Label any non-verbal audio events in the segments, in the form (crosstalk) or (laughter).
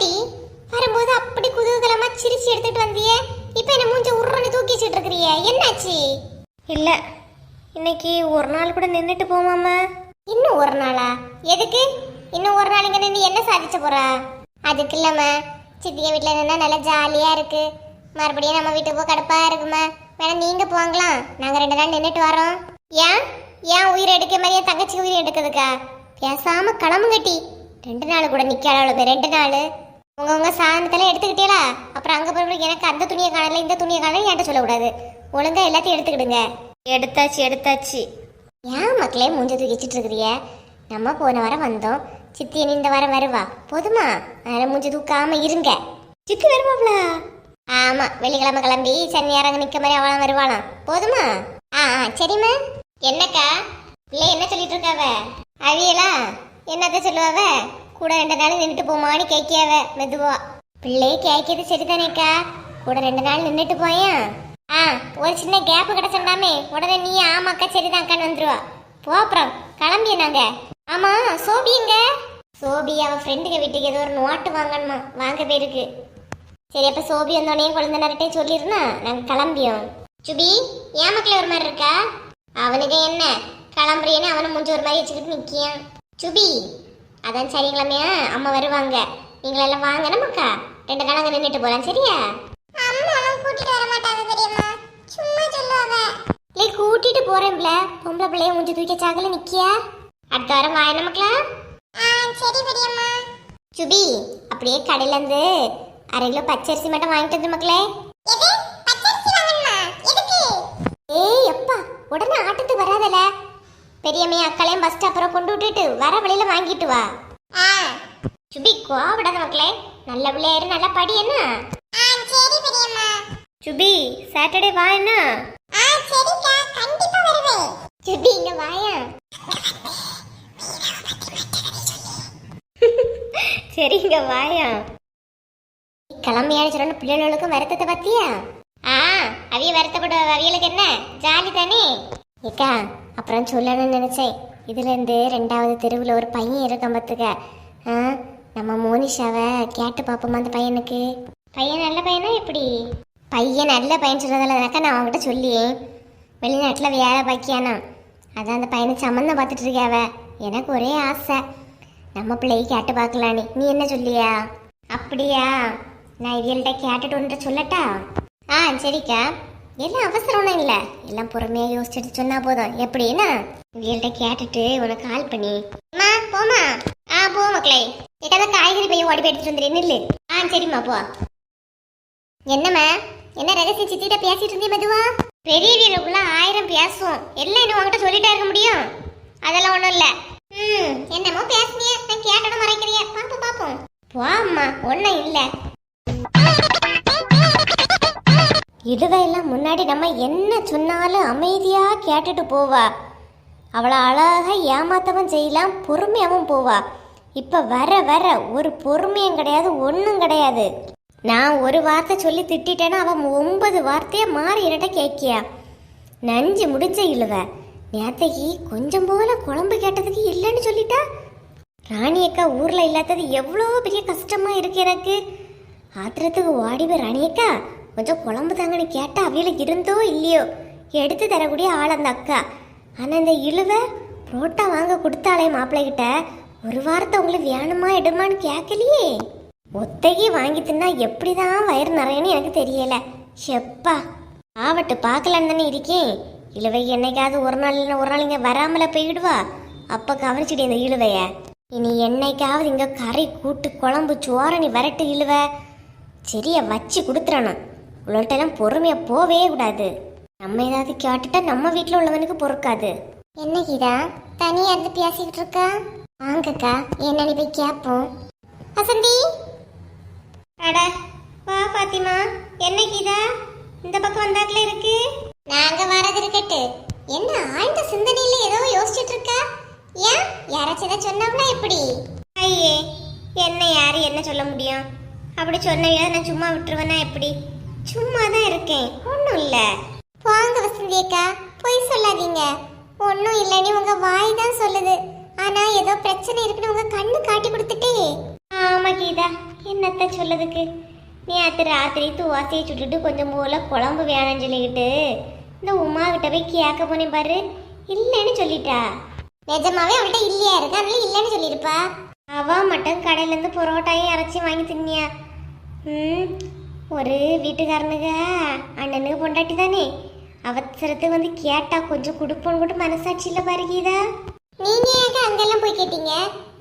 ஏன்டி வரும்போது அப்படி குதூகலமா சிரிச்சு எடுத்துட்டு வந்தியே இப்போ என்ன மூஞ்ச உருன்னு தூக்கி வச்சுட்டு இருக்கிறியே என்னாச்சு? இல்லை இன்னைக்கு ஒரு நாள் கூட நின்றுட்டு போமாமா. இன்னும் ஒரு நாளா? எதுக்கு? இன்னும் ஒரு நாள் இங்க நின்று என்ன சாதிச்ச போறா? அதுக்கு இல்லம்மா சித்திய வீட்டில் நின்னா நல்லா ஜாலியா இருக்கு. மறுபடியும் நம்ம வீட்டுக்கு போக கடுப்பா இருக்குமா? வேணா நீங்க போங்களாம் நாங்க ரெண்டு நாள் நின்றுட்டு வரோம். ஏன்? ஏன் உயிர் எடுக்க மாதிரியே தங்கச்சி உயிர் எடுக்கிறதுக்கா? பேசாம கிளம்புங்கட்டி ரெண்டு நாள் கூட நிக்காள ரெண்டு நாள். உங்க உங்க சாதனத்தெல்லாம் எடுத்துக்கிட்டீங்களா? அப்புறம் அங்க போய் எனக்கு அந்த துணியை காணல இந்த துணியை காணல என்கிட்ட சொல்லக்கூடாது. ஒழுங்கா எல்லாத்தையும் எடுத்துக்கிடுங்க. எடுத்தாச்சு எடுத்தாச்சு. ஏன் மக்களே மூஞ்ச தூக்கி வச்சுட்டு இருக்கிறிய நம்ம போன வாரம் வந்தோம். சித்தி இந்த வாரம் வருவா. போதுமா? அதனால மூஞ்சி தூக்காம இருங்க. சித்தி வருவாப்ல? ஆமா வெள்ளிக்கிழமை கிளம்பி சனி இறங்க நிக்க மாதிரி அவளாம் வருவாளாம். போதுமா? ஆ ஆ சரிம்மா. என்னக்கா? பிள்ளை என்ன சொல்லிட்டு இருக்காவ? அவியலா? என்னத்த சொல்லுவாவ? கூட ரெண்டு நாள் நின்றுட்டு போமான்னு கேட்கியாவ மெதுவா. பிள்ளை கேட்கிறது சரிதானேக்கா கூட ரெண்டு நாள் நின்றுட்டு போயா? ஆ ஒரு சின்ன கேப்பு கிடச்சிருந்தாமே உடனே நீ ஆமாக்கா சரிதான்க்கான்னு வந்துருவா. போ அப்புறம் கிளம்பிய நாங்க? ஆமா சோபி எங்க? சோபி அவன் ஃப்ரெண்டுக்கு வீட்டுக்கு ஏதோ ஒரு நோட்டு வாங்கணுமா வாங்க போயிருக்கு. சரி அப்ப சோபி வந்தோடனே குழந்தை நேரட்டே சொல்லிருந்தா நாங்க கிளம்பியோம். சுபி ஏன் மக்கள் ஒரு மாதிரி இருக்கா? அவனுக்கு என்ன கிளம்புறியன்னு அவனை முடிஞ்ச ஒரு மாதிரி வச்சுக்கிட்டு நிக்கியான். சுபி அதான் சனிக்கிழமையா அம்மா வருவாங்க. நீங்களெல்லாம் வாங்க நமக்கா ரெண்டு நாள் அங்க நின்றுட்டு போலாம் சரியா? அம்மாலாம் கூட்டிட்டு வர மாட்டாங்க தெரியுமா? சும்மா சொல்லுவாங்க. இல்லை கூட்டிட்டு போறேன்ல. பொம்பளை பிள்ளைய மூஞ்சி தூக்கி சாக்கல நிக்கியா? அடுத்த வாரம் வாய நமக்கலா சுபி அப்படியே கடையில இருந்து அரை கிலோ பச்சரிசி மட்டும் வாங்கிட்டு வந்து மக்களே. ஏய் அப்பா உடனே பெரியம்மையும் அக்களையும் பஸ் ஸ்டாப்பரை கொண்டு விட்டுட்டு வர வழியில வாங்கிட்டு வா. சுபி கோவிடாத மக்களே. நல்ல பிள்ளையாரு நல்லா படி என்ன? சரி பெரியம்மா. சுபி சாட்டர்டே வா என்ன? ஆ சரிக்கா கண்டிப்பா வருவேன். சுபி இங்க வாயா. (laughs) சரிங்க வாயா. கிளம்பியான்னு சொன்ன பிள்ளைகளுக்கும் வருத்தத்தை பத்தியா ஆ அவிய வருத்தப்பட அவியலுக்கு என்ன? ஜாலி தானே? ஏக்கா அப்புறம் சொல்லணும்னு நினச்சேன். இதுலேருந்து ரெண்டாவது தெருவில் ஒரு பையன் இருக்க பார்த்துக்க. ஆ நம்ம மோனிஷாவை கேட்டு பார்ப்போமா அந்த பையனுக்கு? பையன் நல்ல பையனா எப்படி? பையன் நல்ல பையன் சொல்றதாலக்கா நான் அவங்ககிட்ட சொல்லியேன் வெளிநாட்டில் வேலை பாக்கியானா. அதான் அந்த பையனை சம்மந்தம் பார்த்துட்டு இருக்காவ எனக்கு ஒரே ஆசை. நம்ம பிள்ளையை கேட்டு பார்க்கலான்னு. நீ என்ன சொல்லியா? அப்படியா? நான் இவள்கிட்ட கேட்டுட்டு சொல்லட்டா? ஆ சரிக்கா. எல்லாம் அவசரம் ஒன்றும் இல்லை? எல்லாம் பொறுமையாக யோசிச்சுட்டு சொன்னா போதும். எப்படின்னா? இவங்கள்ட்ட கேட்டுட்டு உனக்கு கால் பண்ணி அம்மா போமா ஆ போ மக்களே. ஏதாவது காய்கறி பையன் ஓடி போய் எடுத்துட்டு இல்லை ஆ சரிம்மா போ. என்னம்மா? என்ன ரகசிய சித்திட்ட பேசிட்டு இருந்தே மதுவா? பெரிய வீடுக்குள்ள ஆயிரம் பேசுவோம். எல்லாம் இன்னும் உங்ககிட்ட சொல்லிட்டே இருக்க முடியும்? அதெல்லாம் ஒன்றும் இல்லை. ம் என்னமோ பேசுனியே. நான் கேட்டோட மறைக்கிறிய. பாப்போம் பாப்போம். போம்மா ஒன்றும் இல்லை. இழுவையெல்லாம் முன்னாடி நம்ம என்ன சொன்னாலும் அமைதியாக கேட்டுட்டு போவா. அவளை அழகாக ஏமாத்தவும் செய்யலாம் பொறுமையாகவும் போவா. இப்போ வர வர ஒரு பொறுமையும் கிடையாது ஒன்றும் கிடையாது. நான் ஒரு வார்த்தை சொல்லி திட்டிட்டேன்னா அவன் ஒன்பது வார்த்தையை மாறி இரட்ட கேட்கியா. நஞ்சு முடிஞ்ச இழுவ. நேத்தைக்கு கொஞ்சம் போல குழம்பு கேட்டதுக்கு இல்லைன்னு சொல்லிட்டா? ராணி அக்கா ஊரில் இல்லாதது எவ்வளோ பெரிய கஷ்டமாக இருக்கு எனக்கு. ஆத்திரத்துக்கு ஓடி போய் ராணி அக்கா. கொஞ்சம் குழம்பு தாங்கன்னு கேட்டால் அவையில் இருந்தோ இல்லையோ? எடுத்து தரக்கூடிய ஆள் அந்த அக்கா. ஆனால் இந்த இழுவை புரோட்டா வாங்க கொடுத்தாலே மாப்பிள்ளைகிட்ட. ஒரு வாரத்தை உங்களுக்கு வேணுமா எடுமான்னு கேட்கலையே ஒத்தகி வாங்கி தின்னா எப்படி தான் வயிறு நிறையன்னு எனக்கு தெரியலை. செப்பா ஆவட்டு பார்க்கலான்னு தானே இருக்கேன். இழுவை என்னைக்காவது ஒரு நாள் இல்லைன்னா ஒரு நாள் இங்கே வராமல போயிடுவா. அப்போ கவனிச்சிடு இந்த இழுவைய. இனி என்னைக்காவது இங்கே கறி கூட்டு குழம்பு சோரணி வரட்டு இழுவை. சரியா வச்சு கொடுத்துறணும். இவ்வளோட்டெல்லாம் பொறுமையாக போவே கூடாது. நம்ம ஏதாவது கேட்டுட்டா நம்ம வீட்டில் உள்ளவனுக்கு பொறுக்காது. என்ன கீதா? தனியா இருந்து பேசிக்கிட்டு இருக்கா? வாங்கக்கா என்னன்னு போய் கேட்போம் வசந்தி! அட வா பாத்திமா. என்ன கீதா? இந்த பக்கம் வந்தாக்கல இருக்கு? நாங்க வரது இருக்கட்டு. என்ன ஆழ்ந்த சிந்தனையில ஏதோ யோசிச்சுட்டு இருக்கா? ஏன்? யாராச்சும் ஏதாவது சொன்னாங்களா எப்படி? ஐயே என்ன யாரு என்ன சொல்ல முடியும்? அப்படி சொன்னையா நான் சும்மா விட்டுருவேனா எப்படி? சும்மா தான் இருக்கேன். ஒன்றும் இல்லை. வாங்க வசந்தி அக்கா பொய் சொல்லாதீங்க. ஒன்றும் இல்லைன்னு உங்க வாய் தான் சொல்லுது. ஆனா ஏதோ பிரச்சனை இருக்குன்னு உங்க கண்ணு காட்டி கொடுத்துட்டே. ஆமா கீதா என்னத்த சொல்லதுக்கு? நேற்று ராத்திரி துவாசையை சுட்டுட்டு கொஞ்சம் போல குழம்பு வேணும்னு சொல்லிக்கிட்டு இந்த உமா கிட்ட போய் கேட்க போனேன் பாரு. இல்லைன்னு சொல்லிட்டா. நிஜமாவே அவள்கிட்ட இல்லையா இருக்கு? அதனால இல்லைன்னு சொல்லியிருப்பா. அவ மட்டும் கடையிலேருந்து புரோட்டாயும் இறச்சி வாங்கி தின்னியா? ம் ஒரு வீட்டுக்காரனுங்க அண்ணனுக்கு பொண்டாட்டி தானே. அவசரத்துக்கு வந்து கேட்டா கொஞ்சம் கொடுப்போன்னு கூட மனசாட்சி இல்லை பாரு கீதா. நீங்க ஏங்க அங்கெல்லாம் போய் கேட்டீங்க?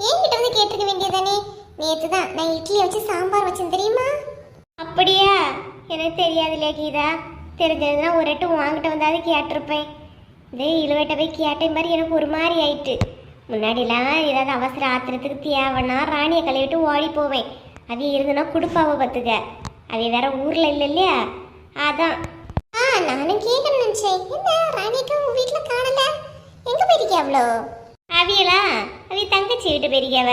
என்கிட்ட வந்து கேட்டிருக்க வேண்டியதானே நேத்து தான் நான் இட்லி வச்சு சாம்பார் வச்சேன் தெரியுமா? அப்படியா? எனக்கு தெரியாதுல்லையா கீதா? தெரிஞ்சதுன்னா ஒரு எட்டு வாங்கிட்டு வந்தாது கேட்டிருப்பேன். இதே இழுவட்ட போய் கேட்டேன் மாதிரி எனக்கு ஒரு மாதிரி ஆயிட்டு. முன்னாடிலாம் ஏதாவது அவசர ஆத்திரத்துக்கு தேவைன்னா ராணியை கழுவிட்டு ஓடி போவேன். அவ இருந்துன்னா கொடுப்பாவ பார்த்துக்க. அது வேற ஊர்ல இல்லை இல்லையா? அதான். ஆ நானும் கேட்கணும்னு நினைச்சேன். என்ன ராணிக்கா உங்க வீட்டுல காணல? எங்க போயிருக்கே அவ்வளோ? அவியலா? அவி தங்கச்சி வீட்டு பெரியவ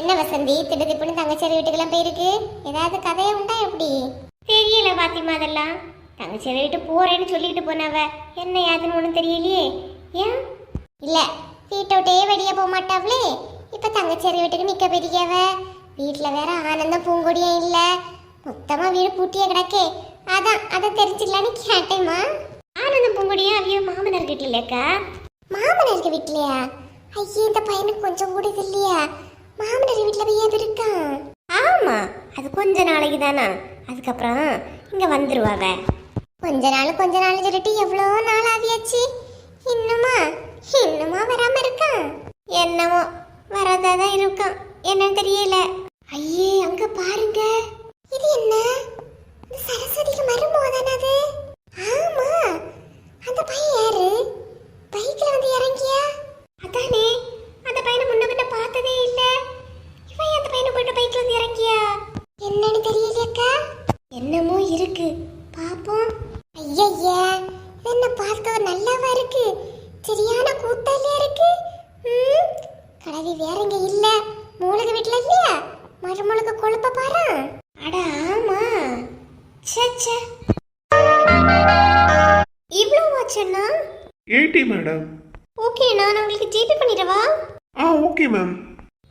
என்ன வசந்தி திடுதிப்புன்னு தங்கச்சி வீட்டுக்கெல்லாம் போயிருக்கு? ஏதாவது கதையா உண்டா எப்படி? தெரியல பாத்திமா அதெல்லாம். தங்கச்சி வீட்டு போறேன்னு சொல்லிட்டு போனவ என்ன யாதுன்னு ஒன்றும் தெரியலையே. ஏன்? இல்ல வீட்டை விட்டே வெளியே போக மாட்டாவளே. இப்ப தங்கச்சேரி வீட்டுக்கு நிக்க பெரியவ வீட்டுல வேற ஆனந்தம் பூங்கொடியும் இல்லை. மொத்தமா வீடு பூட்டியே கிடக்கே. அதான் அதை தெரிஞ்சுக்கலான்னு கேட்டேம்மா. ஆனந்தம் பூங்குடியா அவிய மாமனார் கிட்ட இல்லையாக்கா மாமனார் வீட்லயா ஐயே இந்த பையனுக்கு கொஞ்சம் கூட இது இல்லையா? மாமனார் வீட்டுல போய் ஏன் இருக்கான் ஆமா அது கொஞ்ச நாளைக்கு தானா? அதுக்கப்புறம் இங்க வந்துருவாவ கொஞ்ச நாள் கொஞ்ச நாள் சொல்லிட்டு எவ்வளோ நாள் ஆகியாச்சு? இன்னுமா? இன்னுமா வராம இருக்கான் என்னமோ வராதான் இருக்கான் என்னன்னு தெரியல. ஐயே அங்க பாருங்க. இது என்ன? இந்த சரஸ்வதிக்கு மருமக அது? ஆமா. அந்த பையன் யாரு? பைக்ல வந்து இறங்கியா? அதானே. அந்த பையனை முன்ன பின்ன பார்த்ததே இல்ல. இவன் அந்த பையனை போயிட்டு பைக்ல வந்து இறங்கியா? என்னன்னு தெரியலையக்கா என்னமோ இருக்கு. பாப்போம். ஐயய்யா. என்ன பார்க்க நல்லாவா இருக்கு? சரியான கூத்தாலியா இருக்கு. கடவி வேற இங்க இல்ல. மூலக வீட்டுல இல்லையா? மருமலுக்கு கொழுப்ப பாரு? ச்சே ச்சே இவ்வளோ ஆச்சுன்னா? Eighty madam? ஓகே நான் உங்களுக்கு ஜிபே பண்ணிடவா? ஆ ஓகே மேம்.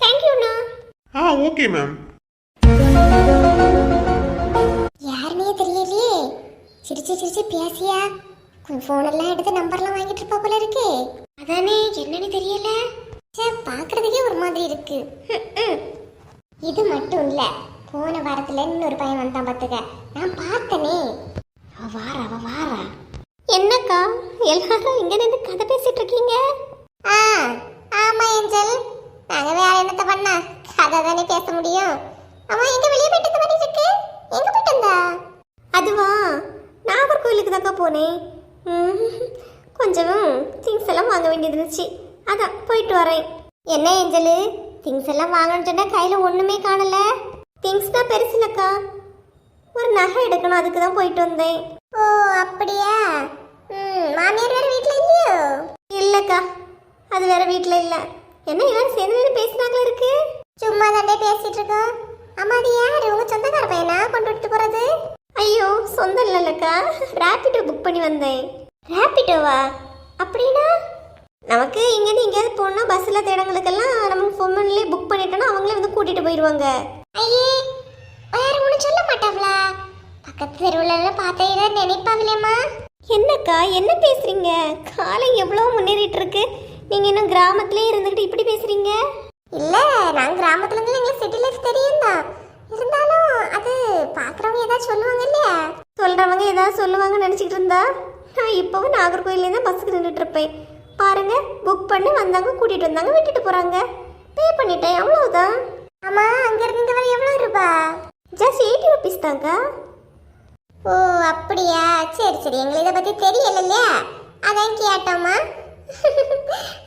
தேங்க்யூண்ணா ஆ ஓகே மேம். யாருனே தெரியலையே. சிரிச்சு சிரிச்சு பேசியா? ஃபோன் எல்லாம் எடுத்து நம்பர்லாம் வாங்கிட்டு இருப்பா போல இருக்கு. அதானே என்னன்னு தெரியல? சே பாக்குறதுக்கே ஒரு மாதிரி இருக்கு. இது மட்டும் இல்ல. போன வாரத்துல இன்னொரு பையன் வந்தான் பாத்துக்க நான் பார்த்தனே. அவ வாரா அவ வாரா. என்னக்கா எல்லாரும் இங்க நின்று கதை பேசிட்டு இருக்கீங்க? ஆ ஆமா ஏஞ்சல். நாங்க வேற என்னத்த பண்ண? கதை தானே பேச முடியும். அவன் எங்க வெளியே போயிட்டு மாதிரி இருக்கு? எங்க போயிட்டு வந்தா? அதுவா? நாகர்கோயிலுக்கு தாக்கா போனேன். கொஞ்சம் திங்ஸ் எல்லாம் வாங்க வேண்டியது இருந்துச்சு. அதான் போயிட்டு வரேன். என்ன ஏஞ்சலு? திங்ஸ் எல்லாம் வாங்கணும்னு சொன்னா கையில ஒண்ணுமே காணல. திங்ஸ் தான் பெருசுலக்கா. ஒரு நகை எடுக்கணும் அதுக்கு தான் போயிட்டு வந்தேன். ஓ அப்படியா? ம் மாமியார் வேற வீட்டில் இல்லையோ? இல்லைக்கா அது வேற வீட்டில் இல்லை. என்ன எல்லாரும் சேர்ந்து நின்று பேசினாங்களே இருக்கு? சும்மா தாண்டே பேசிட்டு இருக்கோம் அம்மா அது யாரு? உங்க சொந்தக்கார பையனா? கொண்டு விட்டு போறது? ஐயோ சொந்தம் இல்லைல்லக்கா. ரேப்பிடோ புக் பண்ணி வந்தேன். ரேப்பிடோவா அப்படின்னா? நமக்கு இங்கேருந்து எங்கேயாவது போனால் பஸ்ஸில் இடங்களுக்கெல்லாம் நம்ம ஃபோன்லேயே புக் பண்ணிட்டோன்னா அவங்களே வந்து கூட்டிகிட்டு போயிடுவாங்க. ஐயே வேற ஒன்றும் சொல்ல மாட்டாங்களா பக்கத்து தெருவுல பார்த்தா நினைப்பாங்களேம்மா. என்னக்கா என்ன பேசுறீங்க? காலம் எவ்வளோ முன்னேறிட்டு இருக்கு நீங்கள் இன்னும் கிராமத்திலே இருந்துக்கிட்டு இப்படி பேசுறீங்க? இல்ல நான் கிராமத்துல இருந்து எங்களுக்கு சிட்டி லைஃப் தெரியும் தான் இருந்தாலும் அது பாக்குறவங்க ஏதாவது சொல்லுவாங்க இல்லையா? சொல்கிறவங்க ஏதாவது சொல்லுவாங்கன்னு நினச்சிக்கிட்டு இருந்தா நான் இப்போவும் நாகர்கோயிலே தான் பஸ்ஸுக்கு நின்றுட்டு இருப்பேன் பாருங்க புக் பண்ணி வந்தாங்க கூட்டிகிட்டு வந்தாங்க விட்டுட்டு போகிறாங்க பே பண்ணிட்டேன் அவ்வளவுதான். ஆமா அங்க இருந்து வர எவ்வளவு ரூபா? ஜஸ்ட் எயிட்டி ருபீஸ் தாங்க்கா ஓ அப்படியா? சரி சரி. எங்களுக்கு இதை பத்தி தெரியல இல்லையா? அதான் கேட்டோமா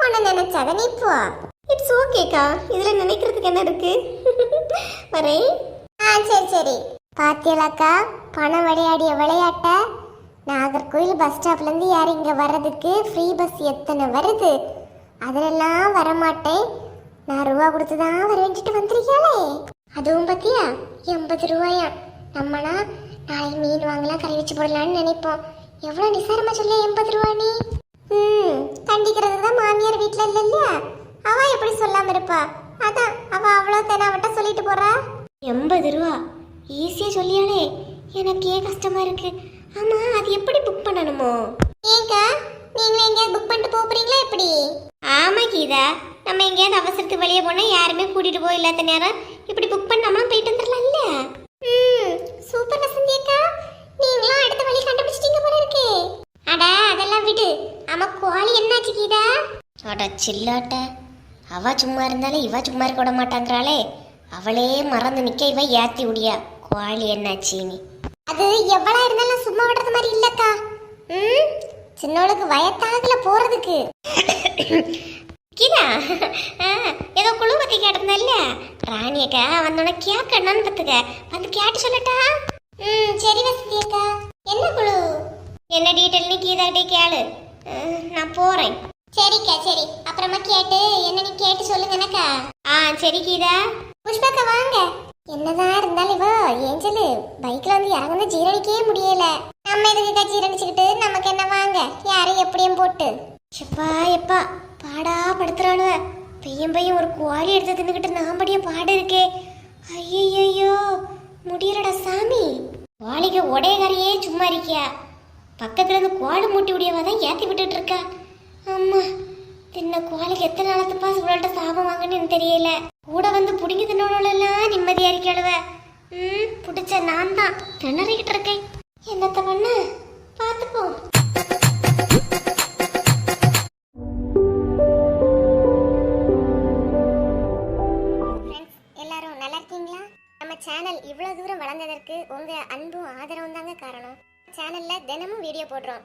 உன்னை நினைச்சாத நீ போ. இட்ஸ் ஓகேக்கா இதில் நினைக்கிறதுக்கு என்ன இருக்கு? வரேன் ஆ சரி சரி. பாத்தியலாக்கா பணம் விளையாடிய விளையாட்ட. நாகர்கோயில் பஸ் ஸ்டாப்ல இருந்து யார் இங்க வர்றதுக்கு? ஃப்ரீ பஸ் எத்தனை வருது? அதிலெல்லாம் வரமாட்டேன். நான் ரூபா கொடுத்து தான் வரவேண்டிட்டு வந்திருக்கேளே அதுவும் பத்தியா? எண்பது ரூபாயா? நம்மனா நாளைக்கு மீன் வாங்கலாம் கறி வச்சு போடலான்னு நினைப்போம். எவ்வளோ நிசாரமாக சொல்ல எண்பது ரூபா நீ? ம் கண்டிக்கிறது தான் மாமியார் வீட்டில் இல்லை இல்லையா? அவள் எப்படி சொல்லாமல் இருப்பா? அதான் அவள் அவ்வளோ தெனாவட்ட சொல்லிட்டு போகிறா எண்பது ரூபா? ஈஸியாக சொல்லியாலே எனக்கே கஷ்டமாக இருக்கு. ஆமாம் அது எப்படி புக் பண்ணணுமோ? ஏங்கா நீங்களும் எங்கேயாவது புக் பண்ணிட்டு போக எப்படி? ஆமாம் கீதா நம்ம எங்கேயாவது அவசரத்துக்கு வெளியே போனால் யாருமே கூட்டிகிட்டு போய் இல்லாத நேரம் இப்படி புக் பண்ணாமலாம் போயிட்டு வந்துடலாம்ல ம் சூப்பர் வசந்தி அக்கா நீங்களும் அடுத்த வழி கண்டுபிடிச்சிட்டீங்க போல இருக்கு அட அதெல்லாம் விடு ஆமா கோழி என்னாச்சு கீதா அட சில்லாட்ட. அவ சும்மா இருந்தாலே இவ சும்மா இருக்க விட மாட்டாங்கிறாளே. அவளே மறந்து நிக்க இவ ஏத்தி விடியா. கோழி என்னாச்சின்னு அது எவ்வளவு இருந்தாலும் சும்மா விடுறது மாதிரி இல்லக்கா. ம்? சின்னவளுக்கு வயத்தாகல போறதுக்கு. கீதா ஆ, ஏதோ குழு பத்தி கேட்டிருந்தல்ல? ராணியக்கா வந்தோட கேட்கணும்னு பத்துக்க வந்து கேட்டு சொல்லட்டா? ம் சரி வசந்தி அக்கா. என்ன குழு? என்ன டீட்டெயில்னு கீதாட்டே கேளு. ஆ, நான் போறேன். சரிக்கா சரி. அப்புறமா கேட்டு என்னன்னு கேட்டு சொல்லுங்கனக்கா ஆ சரி கீதா. புஷ்பாக்கா வாங்க. என்னதான் இருந்தாலும் இவ ஏஞ்சலு பைக்ல வந்து இறங்குன ஜீரணிக்கவே முடியல. நம்ம எதுக்குக்கா ஜீரணிச்சுக்கிட்டு? நமக்கு என்ன வாங்க. யாரும் எப்படியும் போட்டு. எப்பா எப்பா பாடா படுத்துறாளுவ பையன் பையன் ஒரு கோழி எடுத்து தின்னுக்கிட்டு நான் படிய பாடு இருக்கே. ஐயையோ முடியலடா சாமி. கோழிக்கு உடையகாரியே சும்மா இருக்கியா? பக்கத்துல இருந்து கோழி மூட்டி உடையவா தான் ஏத்தி விட்டுட்டு இருக்கா? அம்மா தின்ன கோழிக்கு எத்தனை நாளத்துப்பா பாஸ் இவ்வளோட்ட சாபம் வாங்கன்னு தெரியல. கூட வந்து புடுங்கி தின்னோடலாம் நிம்மதியா இருக்காளுவ ம் பிடிச்ச நான் தான் திணறிக்கிட்டு இருக்கேன். என்னத்த பண்ண? பார்த்துப்போம் எல்லாரும் நல்லா இருக்கீங்களா? நம்ம சேனல் இவ்வளோ தூரம் வளர்ந்ததற்கு உங்க அன்பும் ஆதரவும் தாங்க காரணம். சேனல்ல தினமும் வீடியோ போடுறோம்.